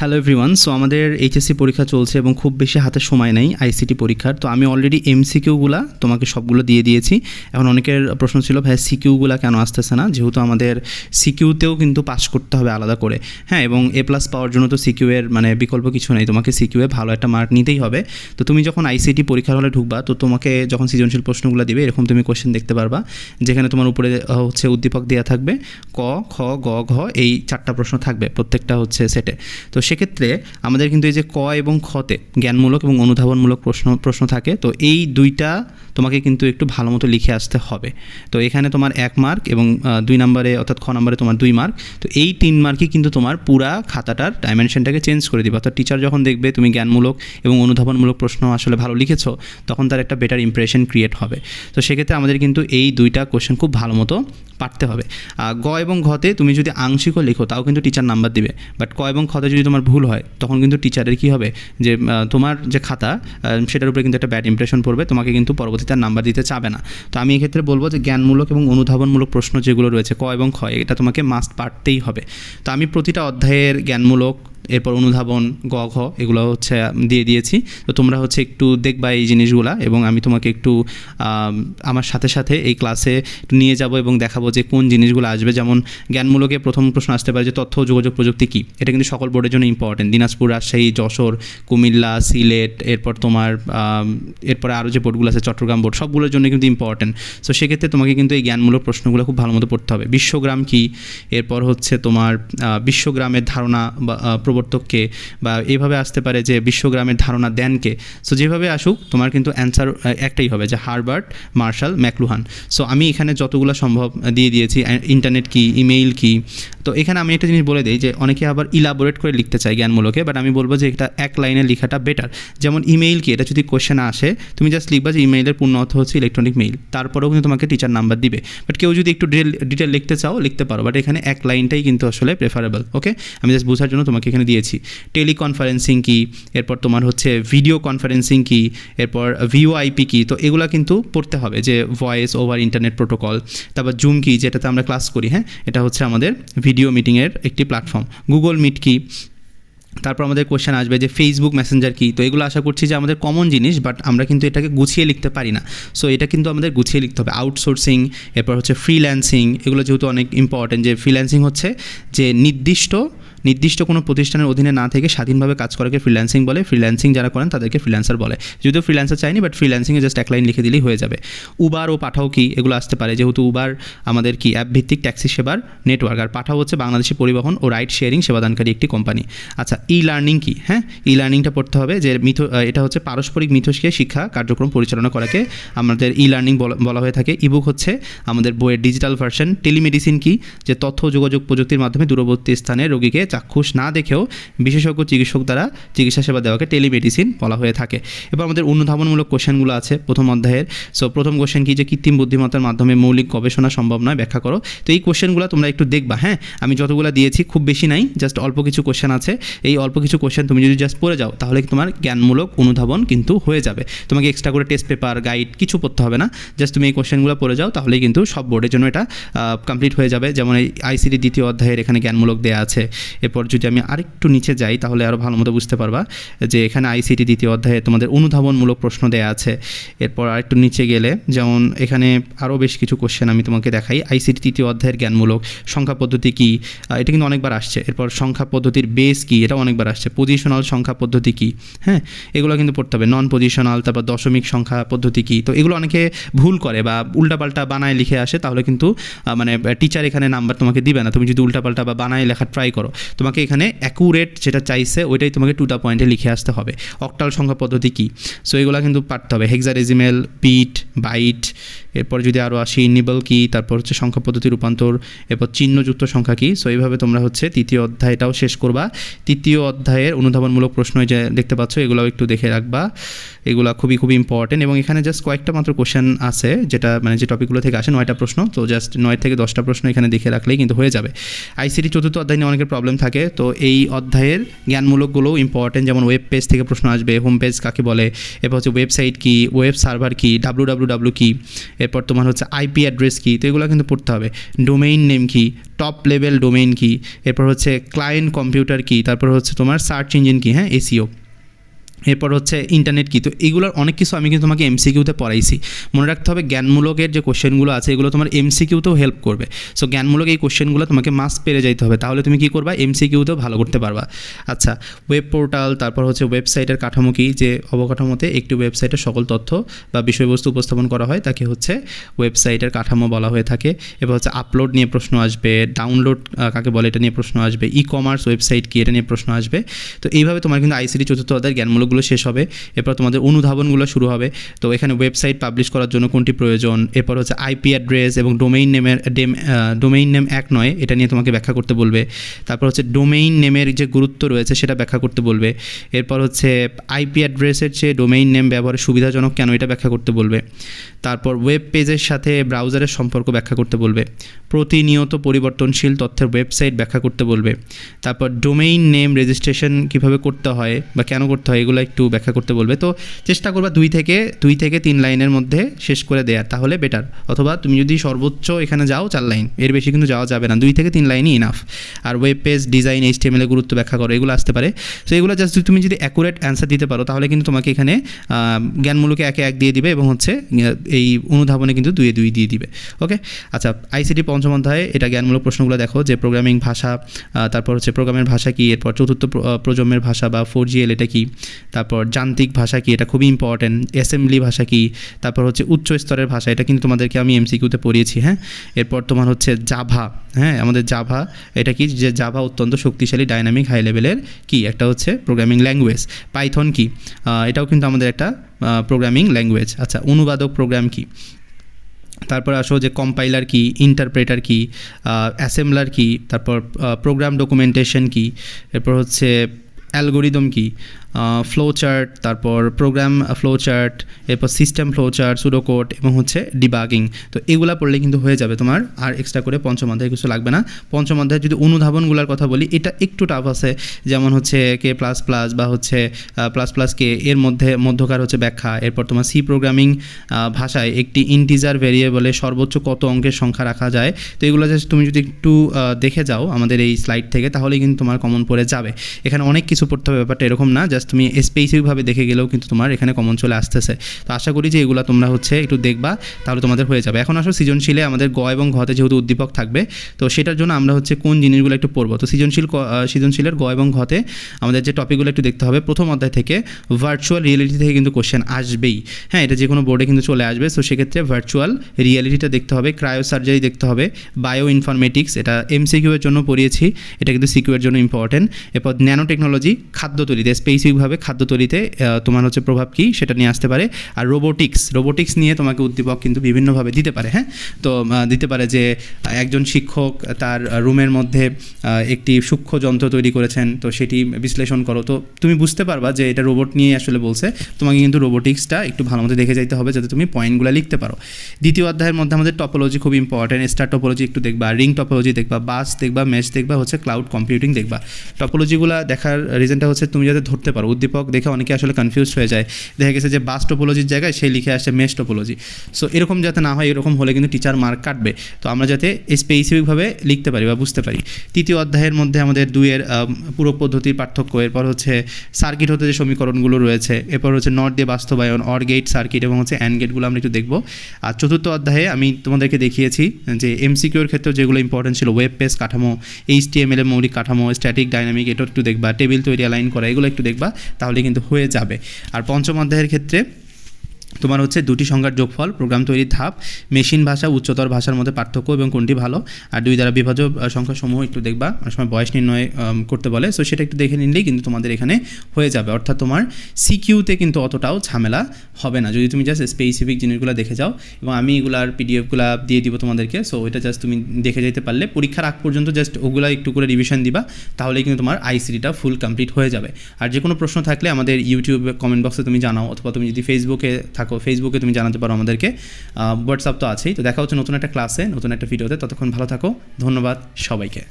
Hello everyone so আমাদের HSC পরীক্ষা চলছে এবং খুব বেশি হাতে সময় নেই আইসিটি পরীক্ষার। তো আমি অলরেডি এমসিকিউগুলা তোমাকে সবগুলো দিয়ে দিয়েছি। এখন অনেকের প্রশ্ন ছিল, ভাই সিকিউগুলা কেন আসতেছে না? যেহেতু আমাদের সিকিউতেও কিন্তু পাস করতে হবে আলাদা করে। হ্যাঁ এবং এ প্লাস পাওয়ার জন্য তো সিকিউ এর মানে বিকল্প কিছু নেই। তোমাকে সিকিউয়ে ভালো একটা মার্ক নিতেই হবে। তো তুমি যখন আইসিটি পরীক্ষার হলে ঢুকবা, তো তোমাকে যখন সৃজনশীল প্রশ্নগুলো দিবে, এরকম তুমি কোশ্চেন দেখতে পারবা, যেখানে তোমার উপরে হচ্ছে উদ্দীপক দেওয়া থাকবে, ক, খ, গ, ঘ, এই চারটা প্রশ্ন থাকবে প্রত্যেকটা হচ্ছে সেটে তো সেক্ষেত্রে আমাদের কিন্তু এই যে ক এবং খতে জ্ঞানমূলক এবং অনুধাবনমূলক প্রশ্ন প্রশ্ন থাকে, তো এই দুইটা তোমাকে কিন্তু একটু ভালো মতো লিখে আসতে হবে। তো এখানে তোমার এক মার্ক এবং দুই নম্বরে অর্থাৎ খ নম্বরে তোমার দুই মার্ক তো এই তিন মার্কই কিন্তু তোমার পুরা খাতাটার ডাইমেনশনটাকে চেঞ্জ করে দিবে। অর্থাৎ টিচার যখন দেখবে তুমি জ্ঞানমূলক এবং অনুধাবনমূলক প্রশ্ন আসলে ভালো লিখেছো, তখন তার একটা বেটার ইমপ্রেশন ক্রিয়েট হবে। তো সেক্ষেত্রে আমাদের কিন্তু এই দুইটা কোশ্চেন খুব ভালো মতো পারতে হবে। গ এবং ঘতে তুমি যদি আংশিকও লেখো, তাও কিন্তু টিচার নাম্বার দিবে। বাট ক এবং খতে যদি তোমার ভুল হয়, তখন কিন্তু টিচারের কী হবে? যে তোমার যে খাতা সেটার উপরে কিন্তু একটা ব্যাড ইমপ্রেশন পড়বে, তোমাকে কিন্তু পরবর্তীতে নাম্বার দিতে চাবে না। তো আমি এক্ষেত্রে বলব যে, জ্ঞানমূলক এবং অনুধাবনমূলক প্রশ্ন যেগুলো রয়েছে, ক এবং খ, এটা তোমাকে মাস্ট পারতেই হবে। তো আমি প্রতিটা অধ্যায়ের জ্ঞানমূলক এরপর অনুধাবন গ ঘ এগুলো হচ্ছে দিয়ে দিয়েছি। তো তোমরা হচ্ছে একটু দেখবা এই জিনিসগুলা এবং আমি তোমাকে একটু আমার সাথে সাথে এই ক্লাসে নিয়ে যাব এবং দেখাবো যে কোন জিনিসগুলো আসবে। যেমন জ্ঞানমূলকে প্রথম প্রশ্ন আসতে পারে যে তথ্য যোগাযোগ প্রযুক্তি কী? এটা কিন্তু সকল বোর্ডের জন্য ইম্পর্টেন্ট দিনাজপুর রাজশাহী যশোর কুমিল্লা সিলেট এরপর তোমার এরপরে আরও যে বোর্ডগুলো আছে চট্টগ্রাম বোর্ড সবগুলোর জন্য কিন্তু ইম্পর্টেন্ট সো সেক্ষেত্রে তোমাকে কিন্তু এই জ্ঞানমূলক প্রশ্নগুলো খুব ভালো মতো পড়তে হবে। বিশ্বগ্রাম কী? এরপর হচ্ছে তোমার বিশ্বগ্রামের ধারণা বা আহ, প্রবর্তককে বা এইভাবে আসতে পারে যে বিশ্বগ্রামের ধারণা দেনকে। সো যেভাবে আসুক, তোমার কিন্তু অ্যান্সার একটাই হবে যে হারবার্ট, মার্শাল, ম্যাকলুহান। সো আমি এখানে যতগুলো সম্ভব দিয়ে দিয়েছি ইন্টারনেট কি ইমেইল কি। তো এখানে আমি একটা জিনিস বলে দিই যে অনেকে আবার ইলাবোরেট করে লিখতে চায় জ্ঞানমূলকে বাট আমি বলব যে এটা এক লাইনে লেখাটা বেটার যেমন ইমেইল কি, এটা যদি কোশ্চেন আসে, তুমি জাস্ট লিখবা যে ইমেইলের পূর্ণ অর্থ হচ্ছে ইলেকট্রনিক মেইল তারপরেও কিন্তু তোমাকে টিচার নাম্বার দিবে। বাট কেউ যদি একটু ডিটেল ডিটেল লিখতে চাও, লিখতে পারো। বাট এখানে এক লাইনটাই কিন্তু আসলে প্রেফারেবল ওকে আমি জাস্ট বোঝার জন্য তোমাকে এখানে দিয়েছি। টেলিকনফারেন্সিং কি, এরপর তোমার হচ্ছে ভিডিও কনফারেন্সিং কি, এরপর ভিওআইপি কি, তো এগুলো কিন্তু পড়তে হবে যে ভয়েস ওভার ইন্টারনেট প্রোটোকল, তারপর জুম কি, যেটাতে আমরা ক্লাস করি হ্যাঁ? এটা হচ্ছে আমাদের ভিডিও মিটিংয়ের একটি প্ল্যাটফর্ম। গুগল মিট কি, তারপর আমাদের কোশ্চেন আসবে যে ফেসবুক মেসেঞ্জার কি, তো এগুলো আশা করছি যে আমাদের কমন জিনিস বাট আমরা কিন্তু এটাকে গুছিয়ে লিখতে পারি না। সো এটা কিন্তু আমাদের গুছিয়ে লিখতে হবে। আউটসোর্সিং এরপর হচ্ছে ফ্রিল্যান্সিং এগুলো যেহেতু অনেক ইম্পর্টেন্ট যে ফ্রিল্যান্সিং হচ্ছে যে নির্দিষ্ট নির্দিষ্ট কোনো প্রতিষ্ঠানের অধীনে না থেকে স্বাধীনভাবে কাজ করাকে ফ্রিল্যান্সিং বলে। ফ্রিল্যান্সিং যারা করেন, তাদেরকে ফ্রিল্যান্সার বলে। যদিও ফ্রিল্যান্সার চাইনি বাট ফ্রিল্যান্সিংয়ে জাস্ট এক লাইন লিখে দিলেই হয়ে যাবে। উবার ও পাঠাও কি? এগুলো আসতে পারে। যেহেতু উবার আমাদের কি? অ্যাপ ভিত্তিক ট্যাক্সি সেবার নেটওয়ার্ক আর পাঠাও হচ্ছে বাংলাদেশি পরিবহন ও রাইড শেয়ারিং সেবাদানকারী একটি কোম্পানি আচ্ছা ই লার্নিং কি? হ্যাঁ ই লার্নিংটা পড়তে হবে যে মিথ এটা হচ্ছে পারস্পরিক মিথস্ক্রিয়া শিক্ষা কার্যক্রম পরিচালনা করাকে আমাদের ই লার্নিং বলা হয়ে থাকে। ইবুক হচ্ছে আমাদের বইয়ের ডিজিটাল ভার্সন টেলিমেডিসিন কি? যে তথ্য যোগাযোগ প্রযুক্তির মাধ্যমে দূরবর্তী স্থানে রোগীকে চাক্ষুষ না দেখেও বিশেষজ্ঞ চিকিৎসক দ্বারা চিকিৎসা সেবা দেওয়াকে টেলিমেডিসিন বলা হয়ে থাকে। এবার আমাদের অনুধাবনমূলক কোশ্চেনগুলো আছে প্রথম অধ্যায়ের। সো প্রথম কোশ্চেন কি যে কৃত্রিম বুদ্ধিমত্তার মাধ্যমে মৌলিক গবেষণা সম্ভব নয়? ব্যাখ্যা করো। তো এই কোশ্চেনগুলো তোমরা একটু দেখবা হ্যাঁ? আমি যতগুলো দিয়েছি, খুব বেশি নাই জাস্ট অল্প কিছু কোশ্চেন আছে। এই অল্প কিছু কোশ্চেন তুমি যদি জাস্ট পড়ে যাও, তাহলে তোমার জ্ঞানমূলক অনুধাবন কিন্তু হয়ে যাবে। তোমাকে এক্সট্রা করে টেস্ট পেপার গাইড কিছু পড়তে হবে না। জাস্ট তুমি এই কোশ্চেনগুলো পড়ে যাও, তাহলে কিন্তু সব বোর্ডের জন্য এটা কমপ্লিট হয়ে যাবে। যেমন এই আইসিডি দ্বিতীয় অধ্যায়ের এখানে জ্ঞানমূলক দেওয়া আছে। এরপর যদি আমি আরেকটু নিচে যাই, তাহলে আরও ভালো মতো বুঝতে পারবা যে এখানে আইসিটি দ্বিতীয় অধ্যায়ে তোমাদের অনুধাবনমূলক প্রশ্ন দেওয়া আছে। এরপর আরেকটু নিচে গেলে, যেমন এখানে আরও বেশ কিছু কোশ্চেন আমি তোমাকে দেখাই। আইসিটি তৃতীয় অধ্যায়ের জ্ঞানমূলক, সংখ্যা পদ্ধতি কী? এটা কিন্তু অনেকবার আসছে। এরপর সংখ্যা পদ্ধতির বেস কী? এটা অনেকবার আসছে। পজিশনাল সংখ্যা পদ্ধতি কী? হ্যাঁ এগুলো কিন্তু পড়তে হবে। নন পজিশনাল তারপর দশমিক সংখ্যা পদ্ধতি কী? তো এগুলো অনেকে ভুল করে বা উল্টাপাল্টা বানায় লিখে আসে, তাহলে কিন্তু মানে টিচার এখানে নাম্বার তোমাকে দিবে না। তুমি যদি উল্টাপাল্টা বা বানায় লেখা ট্রাই করো তোমাকে এখানে অ্যাকুরেট যেটা চাইছে, ওইটাই তোমাকে টুটা পয়েন্টে লিখে আসতে হবে। অক্টাল সংখ্যা পদ্ধতি কী? সো এগুলো কিন্তু পারতে হবে। হেক্সাডেসিমেল পিট বাইট এরপর যদি আরও আসি নিবল কি, তারপর হচ্ছে সংখ্যা পদ্ধতি, রূপান্তর, এরপর চিহ্নযুক্ত সংখ্যা কী? সো এইভাবে তোমরা হচ্ছে তৃতীয় অধ্যায়টাও শেষ করবা। তৃতীয় অধ্যায়ের অনুধাবনমূলক প্রশ্ন যে দেখতে পাচ্ছ, এগুলোও একটু দেখে রাখবা। এগুলো খুবই খুবই ইম্পর্টেন্ট এবং এখানে জাস্ট কয়েকটা মাত্র কোশ্চেন আছে, যেটা মানে যে টপিকগুলো থেকে আসে নয়টা প্রশ্ন। তো জাস্ট নয় থেকে দশটা প্রশ্ন এখানে দেখে রাখলেই কিন্তু হয়ে যাবে। আইসিটি চতুর্থ অধ্যায় নিয়ে অনেকের প্রবলেম থাকে, তো এই অধ্যায়ের জ্ঞানমূলকগুলোও ইম্পর্টেন্ট যেমন ওয়েব পেজ থেকে প্রশ্ন আসবে হোম পেজ কাকে বলে, এরপর হচ্ছে ওয়েবসাইট কি ওয়েব সার্ভার কি ডাব্লু ডাব্লু ডাব্লু কী, এরপর তোমার হচ্ছে আইপি অ্যাড্রেস কী, তো এগুলো কিন্তু পড়তে হবে। ডোমেইন নেম কি টপ লেভেল ডোমেইন কি, এরপর হচ্ছে ক্লায়েন্ট কম্পিউটার কি, তারপর হচ্ছে তোমার সার্চ ইঞ্জিন কি হ্যাঁ এসিও এরপর হচ্ছে ইন্টারনেট কি? তো এগুলোর অনেক কিছু আমি কিন্তু তোমাকে এমসিকিউতে পড়াইছি। মনে রাখতে হবে জ্ঞানমূলকের যে কোশ্চেনগুলো আছে, এগুলো তোমার এমসিকিউতেও হেল্প করবে। সো জ্ঞানমূলক এই কোশ্চেনগুলো তোমাকে মাস পেরে যাইতে হবে। তাহলে তুমি কী করবা? এমসিকিউতেও ভালো করতে পারবা। আচ্ছা ওয়েব পোর্টাল তারপর হচ্ছে ওয়েবসাইটের কাঠামো কি যে অবকাঠামোতে একটি ওয়েবসাইটের সকল তথ্য বা বিষয়বস্তু উপস্থাপন করা হয়, তাকে হচ্ছে ওয়েবসাইটের কাঠামো বলা হয়ে থাকে। এবার হচ্ছে আপলোড নিয়ে প্রশ্ন আসবে ডাউনলোড কাকে বলে এটা নিয়ে প্রশ্ন আসবে ই কমার্স ওয়েবসাইট কি এটা নিয়ে প্রশ্ন আসবে। তো এইভাবে তোমার কিন্তু আইসিটি চতুর্থ অধ্যায়ের জ্ঞানমূলকগুলো শেষ হবে। এরপর তোমাদের অনুধাবনগুলো শুরু হবে। তো এখানে ওয়েবসাইট পাবলিশ করার জন্য কোনটি প্রয়োজন? এরপর হচ্ছে আইপি অ্যাড্রেস এবং ডোমেইন নেমের ডেম ডোমেইন নেম এক নয়, এটা নিয়ে তোমাকে ব্যাখ্যা করতে বলবে। তারপর হচ্ছে ডোমেইন নেমের যে গুরুত্ব রয়েছে, সেটা ব্যাখ্যা করতে বলবে। এরপর হচ্ছে আইপি অ্যাড্রেসের চেয়ে ডোমেইন নেম ব্যবহারের সুবিধাজনক কেন, এটা ব্যাখ্যা করতে বলবে। তারপর ওয়েব পেজের সাথে ব্রাউজারের সম্পর্ক ব্যাখ্যা করতে বলবে। প্রতিনিয়ত পরিবর্তনশীল তথ্যের ওয়েবসাইট ব্যাখ্যা করতে বলবে। তারপর ডোমেইন নেম রেজিস্ট্রেশন কীভাবে করতে হয় বা কেন করতে হয়, এগুলো একটু ব্যাখ্যা করতে বলবে। তো চেষ্টা করবা দুই থেকে দুই থেকে তিন লাইনের মধ্যে শেষ করে দেওয়ার তাহলে বেটার অথবা তুমি যদি সর্বোচ্চ এখানে যাও চার লাইন, এর বেশি কিন্তু যাওয়া যাবে না। দুই থেকে তিন লাইনই ইনাফ আর web page design HTML গুরুত্ব ব্যাখ্যা করো, এগুলো আসতে পারে। তো এগুলো জাস্ট তুমি যদি অ্যাকুরেট অ্যান্সার দিতে পারো, তাহলে কিন্তু তোমাকে এখানে জ্ঞানমূলকে একে এক দিয়ে দিবে এবং হচ্ছে এই অনুধাবনে কিন্তু দুয়ে দুই দিয়ে দিবে। ওকে আচ্ছা আইসিটি পঞ্চম অধ্যায়ে এটা জ্ঞানমূলক প্রশ্নগুলো দেখো, যে প্রোগ্রামিং ভাষা তারপর হচ্ছে প্রোগ্রামের ভাষা কি, এরপর চতুর্থ প্র- প্রজন্মের ভাষা বা ফোর জি এল এটা কি? তারপর যান্ত্রিক ভাষা কি, এটা খুবই ইম্পর্টেন্ট অ্যাসেম্বলি ভাষা কি, তারপর হচ্ছে উচ্চ স্তরের ভাষা, এটা কিন্তু তোমাদেরকে আমি এমসিকিউতে পড়িয়েছি হ্যাঁ? এরপর তোমার হচ্ছে জাভা হ্যাঁ? আমাদের জাভা, এটা কি? যে জাভা অত্যন্ত শক্তিশালী ডাইনামিক হাই লেভেলের কি? একটা হচ্ছে প্রোগ্রামিং ল্যাঙ্গুয়েজ পাইথন কি? এটাও কিন্তু আমাদের একটা প্রোগ্রামিং ল্যাঙ্গুয়েজ আচ্ছা অনুবাদক প্রোগ্রাম কি? তারপর আসো যে কম্পাইলার কি ইন্টারপ্রেটার কি অ্যাসেম্বলার কি, তারপর প্রোগ্রাম ডকুমেন্টেশন কি, এরপর হচ্ছে অ্যালগোরিদম কি ফ্লো চার্ট তারপর প্রোগ্রাম ফ্লো চার্ট এরপর সিস্টেম ফ্লো চার্ট সুডোকোড এবং হচ্ছে ডিবাগিং তো এগুলা পড়লে কিন্তু হয়ে যাবে তোমার আর এক্সট্রা করে পঞ্চম অধ্যায় কিছু লাগবে না। পঞ্চম অধ্যায়ে যদি অনুধাবনগুলোর কথা বলি, এটা একটু টাফ আছে। যেমন হচ্ছে কে প্লাস প্লাস বা হচ্ছে প্লাস প্লাস কে এর মধ্যে মধ্যকার হচ্ছে ব্যাখ্যা, এরপর তোমার সি প্রোগ্রামিং ভাষায় একটি ইন্টিজার ভেরিয়েবলে সর্বোচ্চ কত অঙ্কের সংখ্যা রাখা যায়। তো এগুলো জাস্ট তুমি যদি একটু দেখে যাও আমাদের এই স্লাইড থেকে তাহলে কিন্তু তোমার কমন পড়ে যাবে। এখানে অনেক কিছু পড়তে হবে ব্যাপারটা এরকম না তুমি স্পেসিফিকভাবে দেখে গেলেও কিন্তু তোমার এখানে কমন চলে আসতেছে। তো আশা করি যে এগুলো তোমরা হচ্ছে একটু দেখবা, তাহলে তোমাদের হয়ে যাবে। এখন আসো সৃজনশীলে আমাদের গ এবং ঘতে যেহেতু উদ্দীপক থাকবে, তো সেটার জন্য আমরা হচ্ছে কোন জিনিসগুলো একটু পড়ব? তো সৃজনশীল সৃজনশীলের গ এবং ঘতে আমাদের যে টপিকগুলো একটু দেখতে হবে, প্রথম অধ্যায় থেকে ভার্চুয়াল রিয়েলিটি থেকে কিন্তু কোশ্চেন আসবেই। হ্যাঁ এটা যে কোনো বোর্ডে কিন্তু চলে আসবে তো সেক্ষেত্রে ভার্চুয়াল রিয়েলিটিটা দেখতে হবে ক্রায়ো সার্জারি দেখতে হবে বায়ো ইনফরমেটিক্স এটা এমসিকিউ এর জন্য পড়িয়েছি, এটা কিন্তু সিকিউ এর জন্য ইম্পর্টেন্ট এরপর ন্যানো টেকনোলজি খাদ্য তৈরিতে স্পেসিফিকভাবে খাদ্য তৈরিতে তোমার হচ্ছে প্রভাব কী সেটা নিয়ে আসতে পারে। আর রোবোটিক্স রোবোটিক্স নিয়ে তোমাকে উদ্দীপক কিন্তু বিভিন্নভাবে দিতে পারে হ্যাঁ? তো দিতে পারে যে, একজন শিক্ষক তার রুমের মধ্যে একটি সূক্ষ্ম যন্ত্র তৈরি করেছেন, তো সেটি বিশ্লেষণ করো। তো তুমি বুঝতে পারবা যে এটা রোবট নিয়ে আসলে বলছে, তোমাকে কিন্তু রোবোটিক্সটা একটু ভালো মতো দেখে যাইতে হবে যাতে তুমি পয়েন্টগুলো লিখতে পারো। দ্বিতীয় অধ্যায়ের মধ্যে আমাদের টপোলজি খুব ইম্পর্টেন্ট স্টার টপোলজি একটু দেখবা রিং টপোলজি দেখবা বাস দেখবা মেশ দেখবা, হচ্ছে ক্লাউড কম্পিউটিং দেখবা। টপোলজিগুলো দেখার রিজনটা হচ্ছে তুমি যাতে ধরতে পারো। উদ্দীপক দেখে অনেকে আসলে কনফিউজ হয়ে যায়। দেখা গেছে যে বাস টপোলজির জায়গায় সে লিখে আসছে মেশ টপোলজি সো এরকম যাতে না হয়, এরকম হলে কিন্তু টিচার মার্ক কাটবে। তো আমরা যাতে স্পেসিফিকভাবে লিখতে পারি বা বুঝতে পারি। তৃতীয় অধ্যায়ের মধ্যে আমাদের দুইয়ের পুরো পদ্ধতির পার্থক্য। এরপর হচ্ছে সার্কিট হতে যে সমীকরণগুলো রয়েছে, এরপর হচ্ছে নট দিয়ে বাস্তবায়ন অর গেট সার্কিট এবং হচ্ছে অ্যান্ড গেটগুলো আমরা একটু দেখব। আর চতুর্থ অধ্যায়ে আমি তোমাদেরকে দেখিয়েছি যে এমসিকিউর ক্ষেত্রে যেগুলো ইম্পর্টেন্ট ছিল ওয়েব পেজ কাঠামো এইচ টি এম এর মৌলিক কাঠামো স্ট্যাটিক ডাইনামিক এটা একটু দেখবা টেবিল তৈরি অ্যালাইন করা, এগুলো একটু দেখবা। তাহলে কিন্তু হয়ে যাবে। আর পঞ্চম অধ্যায়ের ক্ষেত্রে তোমার হচ্ছে দুটি সংখ্যার যোগফল প্রোগ্রাম তৈরির ধাপ মেশিন ভাষা, উচ্চতর ভাষার মধ্যে পার্থক্য এবং কোনটি ভালো, আর দুই দ্বারা বিভাজ্য সংখ্যাসমূহ একটু দেখবা, অনেক সময় বয়স নির্ণয় করতে বলে সো সেটা একটু দেখে নিলেই কিন্তু তোমাদের এখানে হয়ে যাবে, অর্থাৎ তোমার সিকিউতে কিন্তু অতটাও ঝামেলা হবে না, যদি তুমি জাস্ট স্পেসিফিক জিনিসগুলো দেখে যাও, এবং আমি এগুলার পিডিএফগুলো দিয়ে দিব তোমাদেরকে সো ওইটা জাস্ট তুমি দেখে যেতে পারলে, পরীক্ষার আগ পর্যন্ত জাস্ট ওগুলো একটু করে রিভিশন দিবা তাহলে কিন্তু তোমার আইসিডিটা ফুল কমপ্লিট হয়ে যাবে, আর যে কোনো প্রশ্ন থাকলে আমাদের ইউটিউব কমেন্ট বক্সে তুমি জানাও, অথবা তুমি যদি ফেসবুকে থাকো ফেসবুকে তুমি জানাতে পারো আমাদেরকে। হোয়াটসঅ্যাপ তো আছেই, তো দেখা হচ্ছে নতুন একটা ক্লাসে নতুন একটা ভিডিওতে ততক্ষণ ভালো থাকো, ধন্যবাদ সবাইকে।